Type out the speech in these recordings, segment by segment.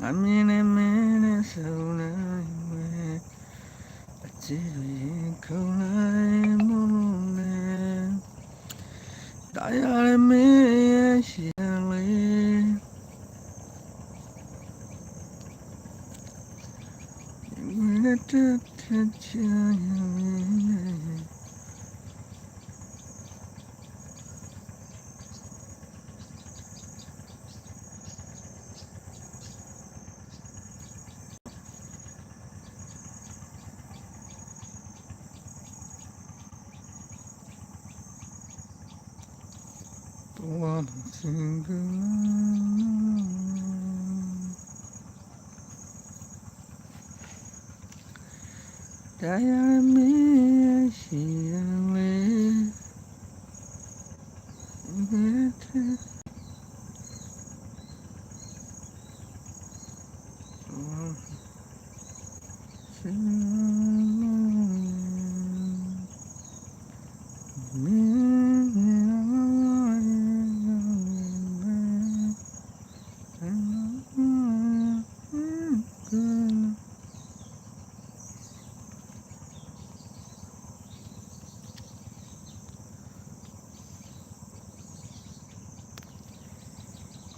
ငါမြင်နေမင်းနဲ့ဆုံနိုင်မယ်အချစ်တွေရင်ခုန်လိုက်မလို့နဲ့တရားမင်းရဲ့ရှင်လေးမင်းနဲ့တက်တက်ချင် One single တရားမင်းရှိရလေဘယ်တဲ့စင်မင်း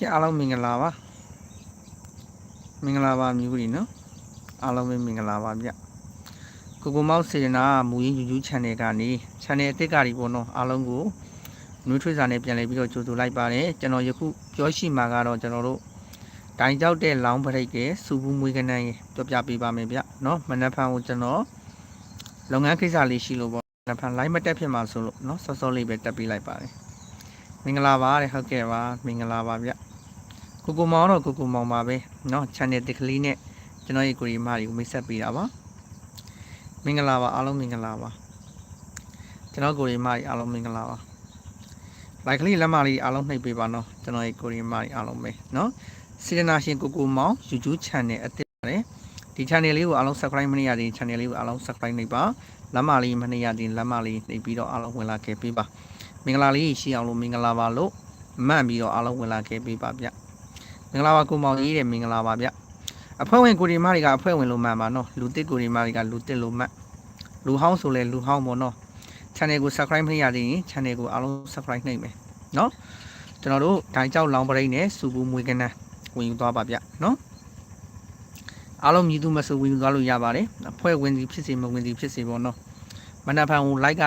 ကဲအားလုံးမင်္ဂလာပါမင်္ဂလာပါမျိုးကြီးနော်အားလုံးပဲမင်္ဂလာပါဗျကိုကိုမောက်စေနာမူရင်း YouTube channel ကနေ channel အသစ်ကကြီးပေါ့နော်အားလုံးကိုနှွေးထွေးစာနဲ့ပြန်လည်ပြီးတော့ကြိုဆိုလိုက်ပါတယ်ကျွန်တော်ယခုပြောရှိမှာကတော့ကျွန်တော်တို့တိုင်ကြောက်တဲ့လောင်းပရိတ်ကစူဘူးမွေးကနန်းရေပြောပြပေးပါမယ်ဗျနော်မနက်ဖြန်ကိုကျွန်တော်လုပ်ငန်းကိစ္စလေးရှိလို့ပေါ့မနက်ဖြန် live မတက်ဖြစ်မှာဆိုလို့နော်စောစောလေးပဲတက်ပေးလိုက်ပါတယ်မင်္ဂလာပါတဲ့ဟုတ်ကဲ့ပါမင်္ဂလာပါဗျ ကိုကိုမောင်တော့ကိုကိုမောင်ပါပဲเนาะ channel တစ်ကလေးနဲ့ကျွန်တော်ရဲ့ကိုရီမာတွေကိုမိတ်ဆက်ပေးတာပါမင်္ဂလာပါအားလုံးမင်္ဂလာပါကျွန်တော်ကိုရီမာတွေအားလုံးမင်္ဂလာပါ like ကလေးလက်မလေးအားလုံးနှိပ်ပေးပါเนาะကျွန်တော်ရဲ့ကိုရီမာတွေအားလုံးပဲเนาะစေတနာရှင်ကိုကိုမောင် YouTube channel အသစ်ပါတယ်ဒီ channel လေးကိုအားလုံး subscribe မနေရသေး channel လေးကိုအားလုံး subscribe နှိပ်ပါလက်မလေးမနေရသေးလက်မလေးနှိပ်ပြီးတော့အားလုံးဝင်လာခဲ့ပေးပါမင်္ဂလာလေးရှိအောင်လို့မင်္ဂလာပါလို့မှတ်ပြီးတော့အားလုံးဝင်လာခဲ့ပေးပါဗျ မင်္ဂလာပါကိုမောင်ကြီးတဲ့မင်္ဂလာပါဗျအဖွဲ့ဝင်ကိုရီမာတွေကအဖွဲ့ဝင်လို့မှန်ပါနော်လူတစ်ကိုရီမာတွေကလူတစ်လို့မှတ်လူဟောင်းဆိုလဲလူဟောင်းပေါ့နော် channel ကို subscribe မရသေးရင် channel ကိုအားလုံး subscribe နှိပ်မယ်နော်ကျွန်တော်တို့ဒိုင်ကြောက်လောင်ပရိတ်နဲ့စူဘူးမွေးကနန်းဝင်ယူသွားပါဗျနော်အားလုံးမြည်သူမဆိုဝင်ယူသွားလို့ရပါတယ်အဖွဲ့ဝင်စီဖြစ်စေမဝင်စီဖြစ်စေပေါ့နော်မနက်ဖြန်ကို like က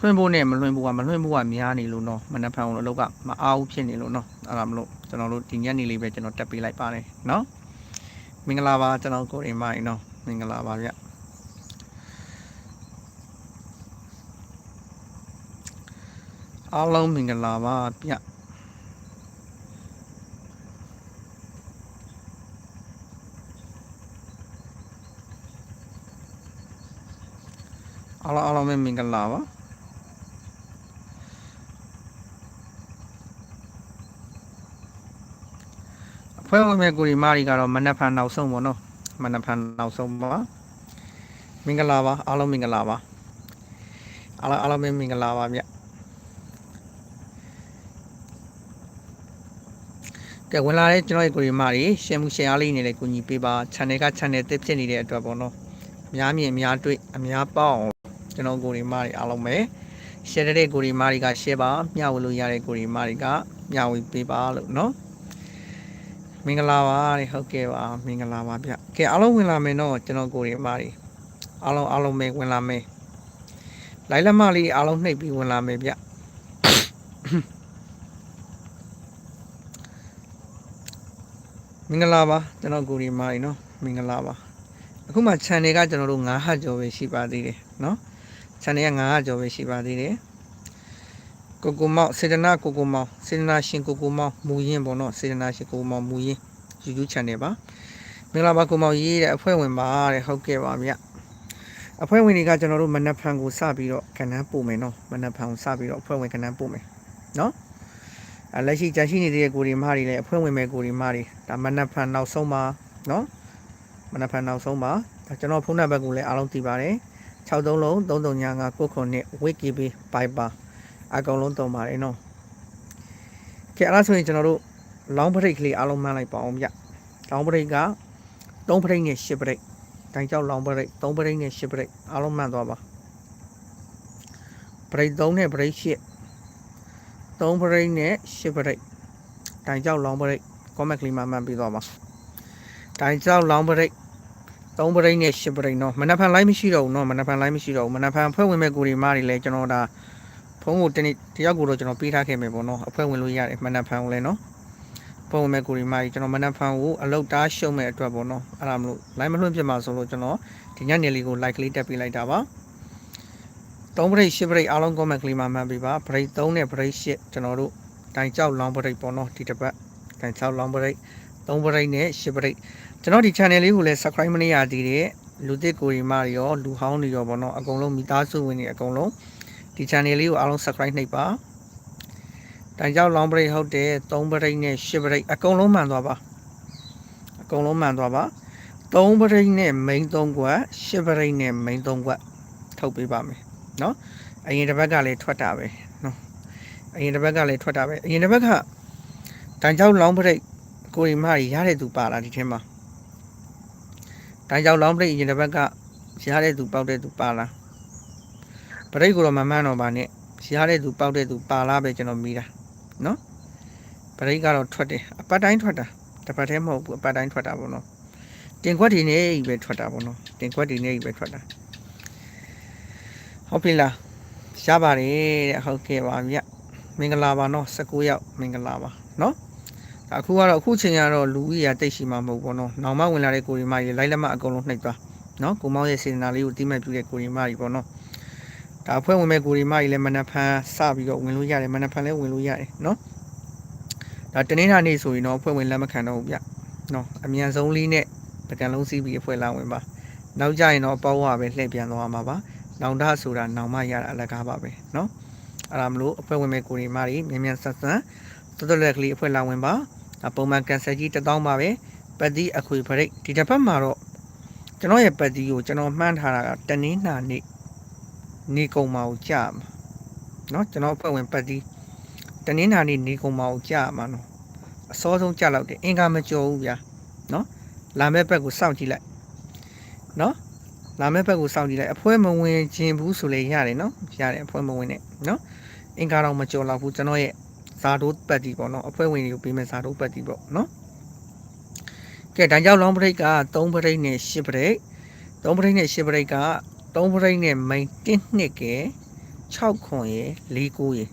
လွှင့်ဖို့နဲ့မလွှင့်ဖို့ကမလွှင့်ဖို့ကများနေလို့နော်မနက်ဖြန်ကိုအလုပ်ကမအားဘူးဖြစ်နေလို့နော် အဲ့ဒါမလို့ကျွန်တော်တို့ဒီညနေလေးပဲကျွန်တော်တက်ပေးလိုက်ပါတယ်နော်မင်္ဂလာပါကျွန်တော်ကိုရီမိုင်းနော်မင်္ဂလာပါဗျအားလုံးမင်္ဂလာပါဗျအားလုံးအားလုံးမင်္ဂလာပါ ဖွဲ့ဝင်မဲ့ကိုရီမာရီကတော့မနက်ဖြန်နောက်ဆုံးပေါ့နော်မနက်ဖြန်နောက်ဆုံးပါမင်္ဂလာပါအားလုံးမင်္ဂလာပါအားလုံးအားလုံးပဲမင်္ဂလာပါဗျကဲဝင်လာတဲ့ကျွန်တော်ရဲ့ကိုရီမာရီရှယ်မှုရှယ်အားလေးနေလေကိုညီပေးပါ channel က channel တစ်ဖြစ်နေတဲ့အတွက်ပေါ့နော်အများမြင်အများတွေ့အများပေါအောင်ကျွန်တော်ကိုရီမာရီအားလုံးပဲ share တဲ့ကိုရီမာရီက share ပါမျှဝေလို့ရတဲ့ကိုရီမာရီကမျှဝေပေးပါလို့နော် မင်္ဂလာပါတဲ့ဟုတ်ကဲ့ပါမင်္ဂလာပါဗျကဲအားလုံးဝင်လာမယ်နော်ကျွန်တော်ကိုရီအမတွေအားလုံးအားလုံးပဲဝင်လာမယ်လိုက်လက်မလေးအားလုံးနှိပ်ပြီးဝင်လာမယ်ဗျမင်္ဂလာပါကျွန်တော်ကိုရီအမတွေနော်မင်္ဂလာပါအခုမှ channel ကကျွန်တော်တို့9ဟတ်ကျော်ပဲရှိပါသေးတယ်နော် channel က9ဟတ်ကျော်ပဲရှိပါသေးတယ် ကိုကိုမောင်စေတနာကိုကိုမောင်စေတနာရှင်ကိုကိုမောင်မူရင်ပေါ့နော်စေတနာရှင်ကိုကိုမောင်မူရင် YouTube channel ပါမင်္ဂလာပါကိုမောင်ရေးတဲ့အဖွဲ့ဝင်ပါတဲ့ဟုတ်ကဲ့ပါဗျအဖွဲ့ဝင်တွေကကျွန်တော်တို့မနက်ဖြန်ကိုစပြီးတော့ကဏ္ဍပို့မယ်နော်မနက်ဖြန်ကိုစပြီးတော့အဖွဲ့ဝင်ကဏ္ဍပို့မယ်နော်အဲလက်ရှိကြာရှိနေတဲ့ကိုရီမားတွေလည်းအဖွဲ့ဝင်မဲ့ကိုရီမားတွေဒါမနက်ဖြန်နောက်ဆုံးပါနော်မနက်ဖြန်နောက်ဆုံးပါဒါကျွန်တော်ဖုန်းနံပါတ်ကိုလည်းအားလုံးသိပါတယ်63လုံး3395ကိုခုနှစ် wiki ပိုက်ပါ အကောင်လုံးတုံးပါတယ်နော်ကဲအဲ့ဒါဆိုရင်ကျွန်တော်တို့လောင်းပရိတ်ကလေးအားလုံးမှန်းလိုက်ပါအောင်ဗျ လောင်းပရိတ်က3ပရိတ်နဲ့10ပရိတ်တိုင်ကြောက်လောင်းပရိတ်3ပရိတ်နဲ့10ပရိတ်အားလုံးမှန်သွားပါပရိတ်3နဲ့ပရိတ်10 3ပရိတ်နဲ့10ပရိတ်တိုင်ကြောက်လောင်းပရိတ် comment ကလေးမှာမှန်ပြီးသွားပါတိုင်ကြောက်လောင်းပရိတ်3ပရိတ်နဲ့10ပရိတ်เนาะမနက်ဖြန် live မရှိတော့ဘူးเนาะမနက်ဖြန် live မရှိတော့ဘူးမနက်ဖြန်ဖွဲ့ဝင်မဲ့ကိုဒီမားတွေလည်းကျွန်တော်ဒါဖု ုန်းကိုတနေ့တယောက်ကိုတော့ကျွန်တော်ပေးထားခဲ့မယ်ပေါ့နော်အဖွဲ့ဝင်လို့ရတယ်မနက်ဖန်ကိုလည်းနော်ပုံမဲ့ကိုရီမာကြီးကျွန်တော်မနက်ဖန်ကိုအလုတ်တားရှုံမဲ့အတွက်ပေါ့နော်အဲ့ဒါမလို့ line မလွှင့်ပြမှာဆိုလို့ကျွန်တော်ဒီညနေလေးကို like လေးတက်ပေးလိုက်တာပါ၃ break ၈ break အားလုံး comment ကလေးမှာမှတ်ပေးပါ break 3နဲ့ break 8ကျွန်တော်တို့တိုင်ကြောက် long break ပေါ့နော်ဒီတစ်ပတ်တိုင်ကြောက် long break 3 break နဲ့8 break ကျွန်တော်ဒီ channel လေးကိုလည်း subscribe မနေရသေးတဲ့လူသစ်ကိုရီမာတွေရောလူဟောင်းတွေရောပေါ့နော်အကုန်လုံးမိသားစုဝင်တွေအကုန်လုံး ဒီ channel လေးကိုအားလုံး subscribe နှိပ်ပါတိုင်ကြောက် long break ဟုတ်တယ်3 break နဲ့10 break အကုန်လုံးမှန်သွားပါအကုန်လုံးမှန်သွားပါ3 break နဲ့ main 3ကွက်10 break နဲ့ main 3ကွက်ထုတ်ပေးပါမယ်เนาะအရင်တစ်ဘက်ကလည်းထွက်တာပဲเนาะအရင်တစ်ဘက်ကလည်းထွက်တာပဲအရင်တစ်ဘက်ကတိုင်ကြောက် long break ကိုရီမာကြီးရတဲ့သူပါလာဒီထဲမှာတိုင်ကြောက် long break အရင်တစ်ဘက်ကရတဲ့သူပေါက်တဲ့သူပါလာ ပရိတ်ကိုတော့မမှန်းတော့ပါနဲ့ရတဲ့သူပေါက်တဲ့သူပါလာပဲကျွန်တော်မိတာနော်ပရိတ်ကတော့ထွက်တယ်အပတ်တိုင်းထွက်တာတစ်ပတ်တည်းမဟုတ်ဘူးအပတ်တိုင်းထွက်တာပေါ့နော်တင်ခွက်ဒီနေ့ပဲထွက်တာပေါ့နော်တင်ခွက်ဒီနေ့ပဲထွက်တာဟုတ်ပြီလားရပါတယ်တဲ့ဟုတ်ကဲ့ပါမြတ်မင်္ဂလာပါနော်19ရောက်မင်္ဂလာပါနော်အခုကတော့အခုချိန်ကတော့လူကြီးရတိတ်ရှိမှာမဟုတ်ဘူးပေါ့နော်နောင်မဝင်လာတဲ့ကိုရီမကြီးလိုက်လက်မအကုန်လုံးနှိပ်သွားနော်ကိုမောင်ရဲ့စေတနာလေးကိုတိမဲ့ပြုတဲ့ကိုရီမကြီးပေါ့နော် ဒါအဖွဲ့ဝင်မဲ့ကိုရီမကြီးလည်းမနက်ဖန်စပြီးတော့ဝင်လို့ရတယ်မနက်ဖန်လည်းဝင်လို့ရတယ်နော်ဒါတနင်္လာနေ့ဆိုရင်တော့အဖွဲ့ဝင်လက်မခံတော့ဘူးဗျနော်အမြန်ဆုံးလေးနဲ့ပကံလုံးစီးပြီးအဖွဲ့လာဝင်ပါနောက်ကြရင်တော့အပေါဝါပဲလှည့်ပြန်သွားမှာပါနောင်တဆိုတာနောင်မရတာအလကားပါပဲနော်အဲ့ဒါမလို့အဖွဲ့ဝင်မဲ့ကိုရီမကြီးမြန်မြန်ဆက်ဆန်တော်တော်လက်ကလေးအဖွဲ့လာဝင်ပါဒါပုံမှန်ကန်ဆယ်ကြီး1000ပါပဲပတ်တိအခွေဖရိတ်ဒီတစ်ဖက်မှာတော့ကျွန်တော်ရဲ့ပတ်တိကိုကျွန်တော်မှန်းထားတာကတနင်္လာနေ့ နေကုံမှာကိုကြာမှာเนาะကျွန်တော်အဖွဲ့ဝင်ပတ်တိတနင်္လာနေ့နေကုံမှာကိုကြာမှာနော်အစောဆုံးကြာလောက်တယ်အင်္ဂါမကြော်ဘူးဗျာเนาะလာမဲ့ဘက်ကိုစောင့်ကြည့်လိုက်เนาะလာမဲ့ဘက်ကိုစောင့်ကြည့်လိုက်အဖွဲမဝင်ခြင်းဘူးဆိုလေရတယ်เนาะရတယ်အဖွဲမဝင်နဲ့เนาะအင်္ဂါတော့မကြော်တော့ဘူးကျွန်တော်ရဲ့ဇာတိုးပတ်တီပေါ့နော်အဖွဲ့ဝင်တွေကိုပေးမယ်ဇာတိုးပတ်တီပေါ့နော်ကဲတန်ကြောက်လောင်းပရိတ်က3ပရိတ်နဲ့10ပရိတ်3ပရိတ်နဲ့10ပရိတ်က 3ပရိတ်နဲ့မိန်1နှစ်ကဲ6ခွန်ရယ်4ကိုရယ်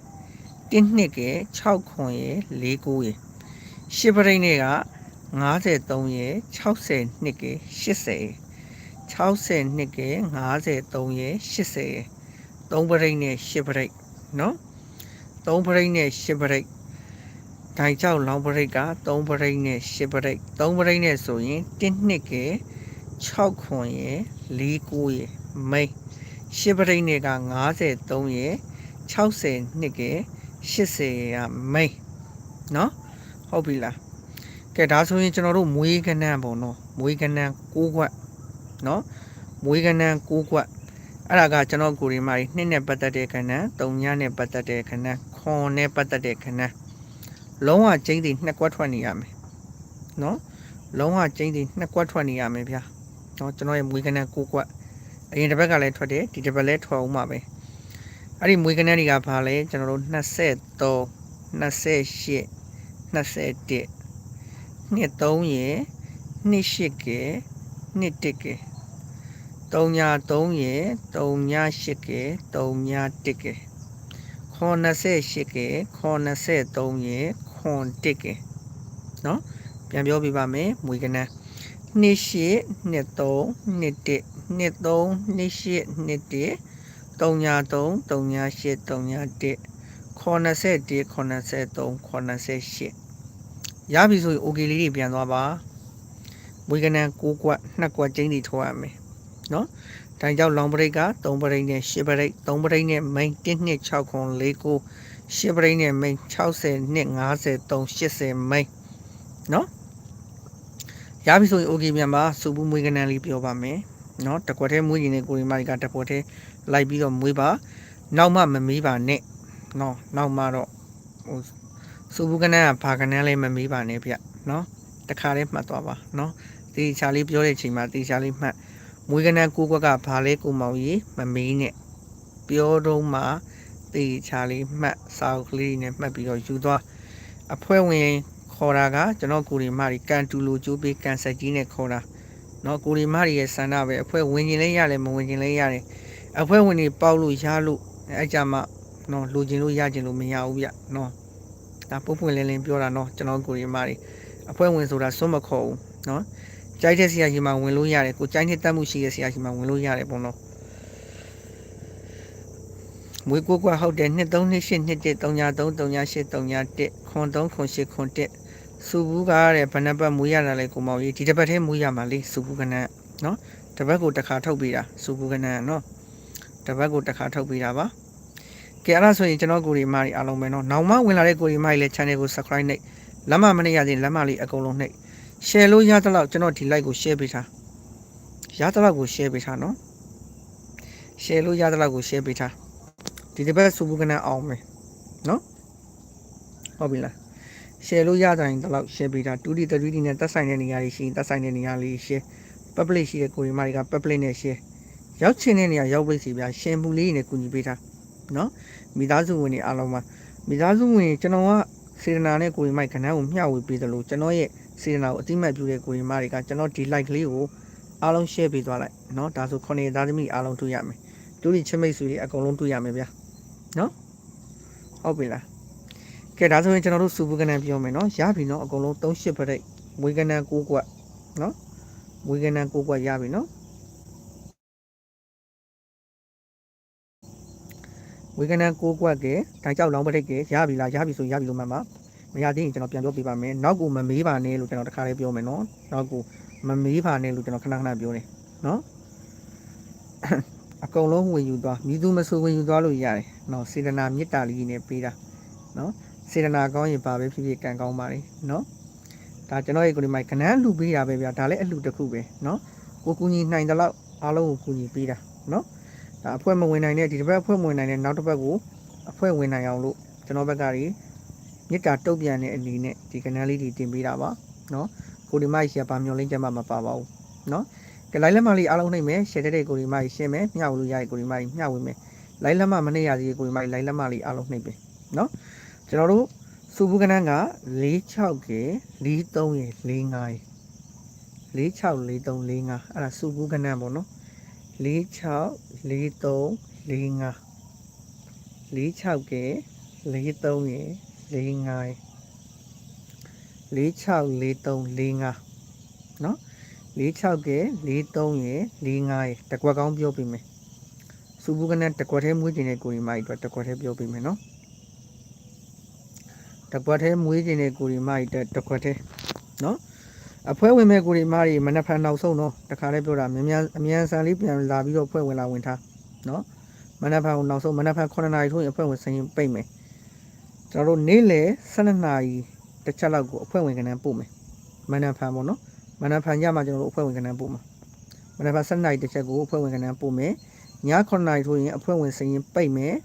1နှစ်ကဲ6ခွန်ရယ်4ကိုရယ်10ပရိတ်နဲ့က53ရယ်60နှစ်ကဲ80ရယ်60နှစ်ကဲ53ရယ်80ရယ်3ပရိတ်နဲ့10ပရိတ်နော်3ပရိတ်နဲ့10ပရိတ်ဒိုင်ကြောက်လောင်းပရိတ်က3ပရိတ်နဲ့10ပရိတ်3ပရိတ်နဲ့ဆိုရင်1နှစ်က6ခွန်ရယ်4ကိုရယ် မိတ်10ပရိတ်နဲ့က53ရယ်60နှစ်က80ရယ်ကမိတ်နော်ဟုတ်ပြီလားကဲဒါဆိုရင်ကျွန်တော်တို့မွေးကနန်းပေါ့နော်မွေးကနန်း6ခွက်နော်မွေးကနန်း6ခွက်အဲ့ဒါကကျွန်တော်ကိုရီမာကြီးနှစ်နဲ့ပတ်သက်တဲ့ခဏ၃ညနဲ့ပတ်သက်တဲ့ခဏခွန်နဲ့ပတ်သက်တဲ့ခဏလုံးဝကျင်းစီနှစ်ကွက်ထွက်နေရမယ်နော်လုံးဝကျင်းစီနှစ်ကွက်ထွက်နေရမယ်ဗျာနော်ကျွန်တော်ရဲ့မွေးကနန်း၉ကွက် အရင်တစ်ဘက်ကလည်းထွက်တယ်ဒီတစ်ဘက်လည်းထွက်အောင်ပါပဲအဲ့ဒီမွေးကနေ့တွေကဘာလဲကျွန်တော်တို့23 28 21 23ရယ်28ကဲ21ကဲ3ညာ3ရယ်3ညာ8ကဲ3ညာ1ကဲ98ကဲ83ရယ်81ကဲเนาะပြန်ပြောပြပါမယ်မွေးကနေ့28 23 21 23 28 21 393 381 81 83 88ရပြီဆိုရင် OK လေးတွေပြန်သွားပါမွေးကနန်6ကွက်2ကွက်ကျင်းတွေထိုးရမယ်နော်တိုင်ကြောက်လောင်ပရိတ်က3ပရိတ်နဲ့10ပရိတ်3ပရိတ်နဲ့ main 1 2 6 9 4 9 10ပရိတ်နဲ့ main 60 2 50 3 80 main နော်ရပြီဆိုရင် OK ပြန်ပါစူပူးမွေးကနန်လေးပြောပါမယ် နော်တကွက်သေးမွေးရင်လည်းကိုရီမာရီကတပွက်သေးလိုက်ပြီးတော့မွေးပါနောက်မှမမေးပါနဲ့။နော်နောက်မှတော့ဟိုစူဘူးကနန်းကဘာကနန်းလေးမမေးပါနဲ့ဗျ။နော်တခါလေးမှတ်သွားပါနော်တေချာလေးပြောတဲ့အချိန်မှာတေချာလေးမှတ်မွေးကနန်းကိုကွက်ကဘာလဲကိုမောင်ကြီးမမေးနဲ့ပြောတော့မှတေချာလေးမှတ်စာအုပ်ကလေးနဲ့မှတ်ပြီးတော့ယူသွားအဖွဲ့ဝင်ခေါ်တာကကျွန်တော်ကိုရီမာရီကန်တူလိုကျိုးပေးကန်ဆက်ကြီးနဲ့ခေါ်တာ နော်ကိုရီမားရဲ့ဆန္ဒပဲအဖွဲဝင်ကျင်လဲရတယ်မဝင်ကျင်လဲရတယ်အဖွဲဝင်နေပေါက်လို့ရလို့အဲ့ကြမှာနော်လိုချင်လို့ရချင်လို့မရဘူးဗျနော်ဒါပုတ်ပွင့်လင်းလင်းပြောတာနော်ကျွန်တော်ကိုရီမားတွေအဖွဲဝင်ဆိုတာစွန့်မခေါ်ဘူးနော်ကြိုက်တဲ့ဆရာကြီးမှဝင်လို့ရတယ်ကိုကြိုက်နေတတ်မှုရှိတဲ့ဆရာကြီးမှဝင်လို့ရတယ်ပေါ့နော်မွေးကိုကဟုတ်တယ်1 3 2 8 1 1 3 3 3 8 3 8 1 0 3 0 8 1 စူဘူးကတဲ့ဘဏ္ဍပတ်မူရတာလေကိုမောင်ကြီးဒီတစ်ပတ်ထဲမူရမှာလေစူဘူးကနတ်နော်တပတ်ကိုတစ်ခါထုတ်ပေးတာစူဘူးကနတ်နော်တပတ်ကိုတစ်ခါထုတ်ပေးတာပါကဲအဲ့ဒါဆိုရင်ကျွန်တော်ကိုရီမာရီအားလုံးပဲနော်နောက်မှဝင်လာတဲ့ကိုရီမာရီလည်း channel ကို subscribe နှိပ်လက်မမနှိပ်ရသေးလက်မလေးအကုန်လုံးနှိပ် share လို့ရသလောက်ကျွန်တော်ဒီ like ကို share ပေးထားရသလောက်ကို share ပေးထားနော် share လို့ရသလောက်ကို share ပေးထားဒီတစ်ပတ်စူဘူးကနတ်အောင်မယ်နော်ဟုတ်ပြီလား share လို့ရတိုင်းတလောက် share ပေးထား2D 3D နဲ့တက်ဆိုင်တဲ့နေရာတွေရှိရင်တက်ဆိုင်တဲ့နေရာလေး share public ရှိတဲ့ကိုရီမာတွေက public နဲ့ share ရောက်ချင်တဲ့နေရာရောက်ပြီစီဗျာ share မှုလေးနဲ့ကူညီပေးထားနော်မိသားစုဝင်တွေအားလုံးပါမိသားစုဝင်ကျွန်တော်က စေတနာနဲ့ကိုရင်မိုက်ကဏ္ဍကိုမျှဝေပေးသလိုကျွန်တော်ရဲ့စေတနာကိုအတိမတ်ပြုတဲ့ကိုရင်မတွေကကျွန်တော်ဒီ like လေးကိုအားလုံး share ပေးသွားလိုက်เนาะဒါဆိုခုနှစ်သားသမီးအားလုံးတွေ့ရမယ်တူဒီချမိတ်ဆွေတွေအကုန်လုံးတွေ့ရမယ်ဗျာเนาะဟုတ်ပြီလား ကဲဒါဆိုရင်ကျွန်တော်တို့စူပကနန်ပြောမယ်နော်ရပြီနော်အကုန်လုံး38ပရိတ်မွေကနန်6ကွက်နော်မွေကနန်6ကွက်ရပြီနော်ဝေကနန်6ကွက်ကတိုင်ကြောက်လောင်းပတိတ်ကရပြီလားရပြီဆိုရပြီလို့မှတ်ပါမရသေးရင်ကျွန်တော်ပြန်ပြောပြပါမယ်နောက်ကိုမမေးပါနဲ့လို့ကျွန်တော်တခါလေးပြောမယ်နော်နောက်ကိုမမေးပါနဲ့လို့ကျွန်တော်ခဏခဏပြောတယ်နော်အကုန်လုံးဝင်ယူသွားမိသူမဆိုဝင်ယူသွားလို့ရတယ်နော်စေတနာမေတ္တာလေးနဲ့ပေးတာနော် စေတနာကောင်းရင်ပါပဲဖြစ်ဖြစ်ကံကောင်းပါလေနော်ဒါကျွန်တော်ရဲ့ကိုဒီမိုက်ကနန်းလှူပေးတာပဲဗျာဒါလည်းအလှူတစ်ခုပဲနော်ကိုကူညီနိုင်တဲ့လောက်အားလုံးကိုကူညီပေးတာနော်ဒါအဖွဲမဝင်နိုင်တဲ့ဒီတစ်ပတ်အဖွဲမဝင်နိုင်တဲ့နောက်တစ်ပတ်ကိုအဖွဲဝင်နိုင်အောင်လို့ကျွန်တော်ဘက်ကညစ်တာတုတ်ပြန်တဲ့အနေနဲ့ဒီကနန်းလေးတွေတင်ပေးတာပါနော်ကိုဒီမိုက်ရှယ်ပါမျောလင်းချက်မှမပါပါဘူးနော်ကလိုက်လက်မလေးအားလုံးနှိမ့်မယ်ရှယ်တဲ့ကိုဒီမိုက်ရှင်းမယ်မျှဝေလို့ရတဲ့ကိုဒီမိုက်မျှဝေမယ်လိုက်လက်မမနှိမ့်ရသေးတဲ့ကိုဒီမိုက်လိုက်လက်မလေးအားလုံးနှိမ့်ပဲနော် ကျွန်တော်တို့စူဘူးကနန်းက46ကေ43ရေ45ရေ46 43 45အဲ့ဒါစူဘူးကနန်းပေါ့နော်46 43 45 46ကေ43ရေ၄၅၄6 43 45เนาะ46ကဲ43ရယ်45ရယ်တကွက်ကောင်းပြောပြမယ်စူဘူးကနဲ့တကွက်သေးမွေးကျင်တဲ့ကိုရီမိုက်အတွက်တကွက်သေးပြောပြမယ်เนาะ တပွက်သေးမွေးကျင်တဲ့ကိုရီမာကြီးတပွက်သေးနော်အဖွဲဝင်မဲ့ကိုရီမာကြီးမနှက်ဖန်နောက်ဆုံးတော့တခါလေးပြောတာမြန်မြန်အမြန်ဆန်လေးပြန်လာပြီးတော့ဖွဲဝင်လာဝင်ထားနော်မနှက်ဖန်ကိုနောက်ဆုံးမနှက်ဖန်9နာရီထိုးရင်အဖွဲဝင်စရင်ပိတ်မယ်ကျွန်တော်တို့နေ့လယ်12နာရီတစ်ချက်လောက်ကိုအဖွဲဝင်ကဏ္ဍပို့မယ်မနှက်ဖန်ပေါ့နော်မနှက်ဖန်ညမှာကျွန်တော်တို့အဖွဲဝင်ကဏ္ဍပို့မှာမနှက်ဖန်7နာရီတစ်ချက်ကိုအဖွဲဝင်ကဏ္ဍပို့မယ်ည9နာရီထိုးရင်အဖွဲဝင်စရင်ပိတ်မယ်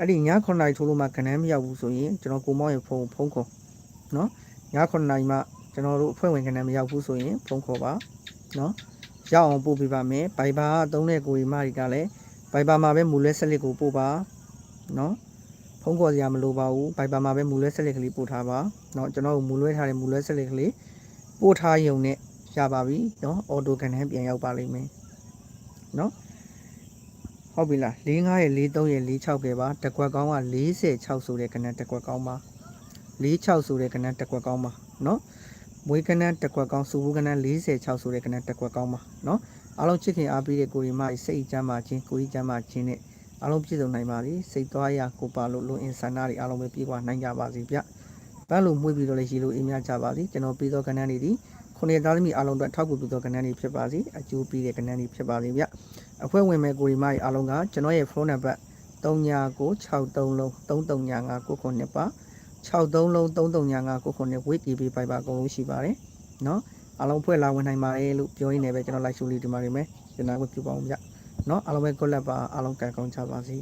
အဲ့ဒီည9နာရီထိုးလို့မှကဏ္ဍမရောက်ဘူးဆိုရင်ကျွန်တော်ကိုမောင်းရင်ဖုန်းဖုန်းခေါ်နော်ည9နာရီမှကျွန်တော်တို့အဖွဲ့ဝင်ကဏ္ဍမရောက်ဘူးဆိုရင်ဖုန်းခေါ်ပါနော်ရောက်အောင်ပို့ပေးပါမယ်ဘိုင်ဘာသုံးတဲ့ကိုရီမတွေကလည်းဘိုင်ဘာမှာပဲမူလဲဆက်လက်ကိုပို့ပါနော်ဖုန်းခေါ်စရာမလိုပါဘူးဘိုင်ဘာမှာပဲမူလွဲဆက်လက်ကလေးပို့ထားပါเนาะကျွန်တော်တို့မူလွဲထားတဲ့မူလွဲဆက်လက်ကလေးပို့ထားရုံနဲ့ရပါပြီเนาะအော်တိုကန်နဲ့ပြန်ရောက်ပါလိမ့်မယ်เนาะ ဟုတ်ပြီလား45ရဲ့43ရဲ့46ပဲပါတကွက်ကောင်းက46ဆိုတဲ့ကနန်းတကွက်ကောင်းပါ46ဆိုတဲ့ကနန်းတကွက်ကောင်းပါเนาะမွေးကနန်းတကွက်ကောင်းစူဘူးကနန်း46ဆိုတဲ့ကနန်းတကွက်ကောင်းပါเนาะအားလုံးချစ်ခင်အားပေးတဲ့ကိုရီမစိတ်အချမ်းပါခြင်းကိုကြီးချမ်းပါခြင်းနဲ့အားလုံးပြည့်စုံနိုင်ပါစေစိတ်သွားရကိုပါလို့လူအင်ဆန္ဒတွေအားလုံးပဲပြေးကွာနိုင်ကြပါစေဗျပန်းလို့မှုပြီးတော့လည်းရှိလို့အေးမြကြပါစေကျွန်တော်ပြီးသောကဏ္ဍတွေဒီခုနှစ်သားသမီးအားလုံးအတွက်ထောက်ကူပြုသောကဏ္ဍတွေဖြစ်ပါစေအကျိုးပေးတဲ့ကဏ္ဍတွေဖြစ်ပါစေဗျ အဖွဲ့ဝင်မဲ့ကိုရီမကြီးအားလုံးကကျွန်တော်ရဲ့ဖုန်းနံပါတ်3963လုံး3395ကိုခုနှစ်ပါ63လုံး3395ကိုခုနှစ်ဝိတ်ပြီးပေးပိုက်ပါအကုန်လုံးရှိပါတယ်နော်အားလုံးဖွဲ့လာဝင်နိုင်ပါတယ်လို့ပြောရင်းနဲ့ပဲကျွန်တော်လိုက်ရှုလေးဒီမှာနေမယ်ကျွန်တော်ကိုပြုပါအောင်ဗျနော်အားလုံးပဲကိုလက်ပါအားလုံးကံကောင်းကြပါစေ